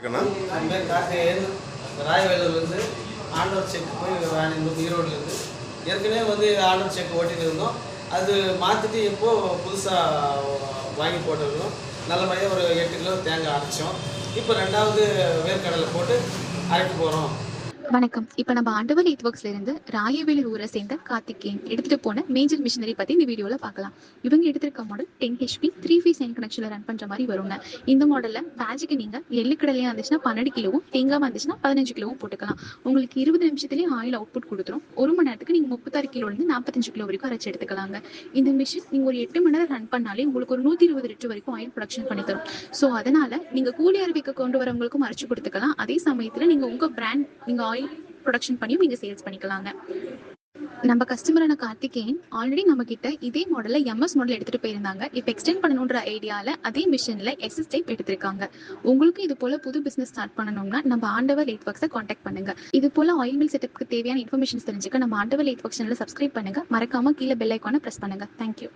என் பேர் கார்த்திகேயன் ராயவேலூர்லேருந்து ஆண்டவர் செக் போய் வாங்கியிருந்தோம் ஈரோடுலேருந்து ஏற்கனவே வந்து ஆண்டவர் செக் ஓட்டிட்டு இருந்தோம். அது மாற்றிட்டு இப்போது புதுசாக வாங்கி போட்டிருக்கோம். நல்லபடியாக ஒரு எட்டு கிலோ தேங்காய் அரைச்சோம். இப்போ ரெண்டாவது வேர்க்கடலை போட்டு அரைக்க போகிறோம் வணக்கம். இப்போ நம்ம ஆண்டவர் நெட்ஒர்க்ஸ்ல இருந்து ராயவேலூர் ஊரை சேர்ந்த கார்த்திகேயன் எடுத்துட்டு போன மேஜர் மிஷினரி பத்தி இந்த வீடியோல பார்க்கலாம். இவங்க எடுத்திருக்க model ten HP three phase sine கனெக்ஷன்ல run பண்ற மாதிரி வருங்க இந்த மாடல்ல பேஜுக்கு நீங்க எள்ளு கடலையா இருந்துச்சுன்னா பன்னெண்டு கிலோவும் தேங்காய் இருந்துச்சுன்னா பதினஞ்சு கிலோவும் போட்டுக்கலாம். உங்களுக்கு இருபது நிமிஷத்துலயே ஆயில் அவுட்புட் கொடுத்துரும். ஒரு மணி நேரத்துக்கு நீங்க முப்பத்தாறு கிலோல இருந்து நாற்பத்தஞ்சு கிலோ வரைக்கும் அரைச்சு எடுத்துக்கலாங்க. இந்த மிஷின் நீங்க ஒரு எட்டு மணி நேரம் ரன் பண்ணாலே உங்களுக்கு ஒரு நூத்தி இருபது லிட்டர் வரைக்கும் ஆயில் ப்ரொடக்ஷன் பண்ணி தரும். ஸோ அதனால நீங்க கூலி அறிவிக்க கொண்டு வரவங்களுக்கும் அரைச்சு கொடுத்துக்கலாம். அதே சமயத்துல நீங்க உங்க பிராண்ட் நீங்க ஆயில் ப்ரொடக்ஷன் பண்ணியும் நீங்க சேல்ஸ் பண்ணிக்கலாங்க. நம்ம கஸ்டமரான கார்த்திகேயன் ஆல்ரெடி நம்ம கிட்ட இதே மாடல்ல எம்எஸ் மாடல் எடுத்துட்டு போயிருந்தாங்க. இப்போ எக்ஸ்டெண்ட் பண்ணணுன்ற ஐடியால அதே மிஷின்ல எஸ்எஸ் டைப் எடுத்திருக்காங்க. உங்களுக்கு இது போல புது பிசினஸ் ஸ்டார்ட் பண்ணணும்னா நம்ம ஆண்டவர் லைட் ஒர்க்ஸை காண்டாக்ட் பண்ணுங்க. இது போல ஆயில் மில் செட்டப்க்கு தேவையான இன்ஃபர்மேஷன் தெரிஞ்சுக்க நம்ம ஆண்டவர் லைட் ஒர்க் சேனலை சப்ஸ்கிரைப் பண்ணுங்க. மறக்காம கீழே பெல் ஐக்கான பிரஸ் பண்ணுங்க. தேங்க்யூ